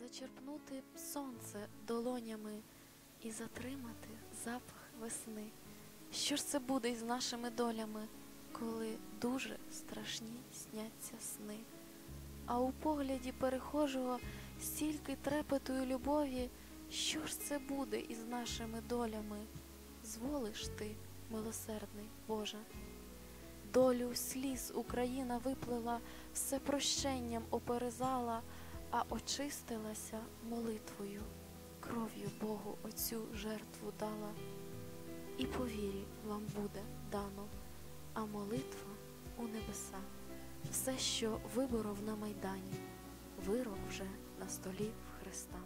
зачерпнути сонце долонями і затримати запах весни. Що ж це буде із нашими долями, коли дуже страшні сняться сни? А у погляді перехожого стільки трепету любові, що ж це буде із нашими долями? Зволиш ти, милосердний Боже. Долю сліз Україна виплила, все прощенням оперезала, а очистилася молитвою, кров'ю Богу оцю жертву дала. І по вірі вам буде дано, а молитва у небеса. Все, що виборов на майдані, вирок вже на столі в Христа.